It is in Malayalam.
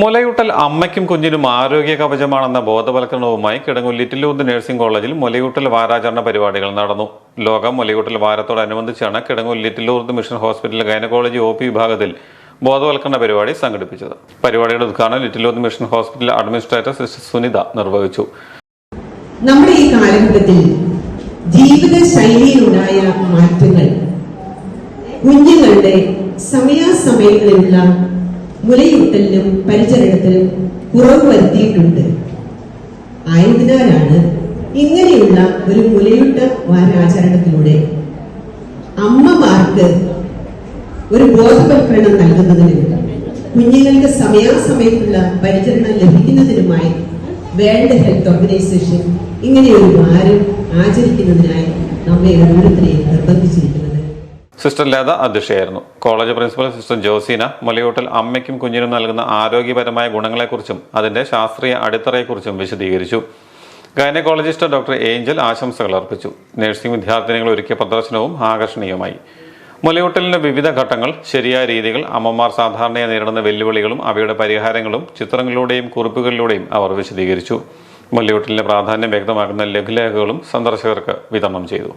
മുലയൂട്ടൽ അമ്മയ്ക്കും കുഞ്ഞിനും ആരോഗ്യ കവചമാണെന്ന ബോധവൽക്കരണവുമായി കിടങ്ങൂർ ഊർദ് നഴ്സിംഗ് കോളേജിൽ മുലയൂട്ടൽ വാരാചരണ പരിപാടികൾ നടന്നു. ലോക മുലയൂട്ടൽ വാരത്തോടനുബന്ധിച്ചാണ് Kidangoor ഊർദ് mission hospital gynaecology O P വിഭാഗത്തിൽ ബോധവൽക്കരണ പരിപാടി സംഘടിപ്പിച്ചത്. പരിപാടിയുടെ ഉദ്ഘാടനം ഊർദ് mission hospital administrator sister Sunitha നിർവഹിച്ചു. നമ്മുടെ ഈ കാലഘട്ടത്തിൽ ജീവിതശൈലിയിലുണ്ടായ മാറ്റങ്ങൾ കുഞ്ഞുങ്ങളുടെ സമയാസമയങ്ങളിലുള്ള മുലയൂട്ടലിനും പരിചരണത്തിനും കുറവ് വരുത്തിയിട്ടുണ്ട്. ആയതിനാലാണ് ഇങ്ങനെയുള്ള ഒരു മുലയൂട്ട വാരാചരണത്തിലൂടെ അമ്മമാർക്ക് ഒരു ബോധവൽക്കരണം നൽകുന്നതിനും കുഞ്ഞുങ്ങൾക്ക് സമയാസമയത്തുള്ള പരിചരണം ലഭിക്കുന്നതിനുമായി വേൾഡ് ഹെൽത്ത് ഓർഗനൈസേഷൻ ഇങ്ങനെയൊരു വാരം ആചരിക്കുന്നതിനായി നമ്മെ ഓരോരുത്തരെയും നിർബന്ധിച്ചിരിക്കുന്നത്. സിസ്റ്റർ ലത അധ്യക്ഷയായിരുന്നു. കോളേജ് പ്രിൻസിപ്പൽ സിസ്റ്റർ ജോസീന മുലയൂട്ടൽ അമ്മയ്ക്കും കുഞ്ഞിനും നൽകുന്ന ആരോഗ്യപരമായ ഗുണങ്ങളെക്കുറിച്ചും അതിന്റെ ശാസ്ത്രീയ അടിത്തറയെക്കുറിച്ചും വിശദീകരിച്ചു. ഗൈനക്കോളജിസ്റ്റ് ഡോക്ടർ ഏഞ്ചൽ ആശംസകൾ അർപ്പിച്ചു. നഴ്സിംഗ് വിദ്യാർത്ഥിനികൾ ഒരുക്കിയ പ്രദർശനവും ആകർഷണീയമായി. മുലയൂട്ടലിന്റെ വിവിധ ഘട്ടങ്ങൾ ശരിയായ രീതികൾ അമ്മമാർ സാധാരണയായി നേരിടുന്ന വെല്ലുവിളികളും അവയുടെ പരിഹാരങ്ങളും ചിത്രങ്ങളിലൂടെയും കുറിപ്പുകളിലൂടെയും അവർ വിശദീകരിച്ചു. മുലയൂട്ടലിന്റെ പ്രാധാന്യം വ്യക്തമാക്കുന്ന ലഘുലേഖകളും സന്ദർശകർക്ക് വിതരണം ചെയ്തു.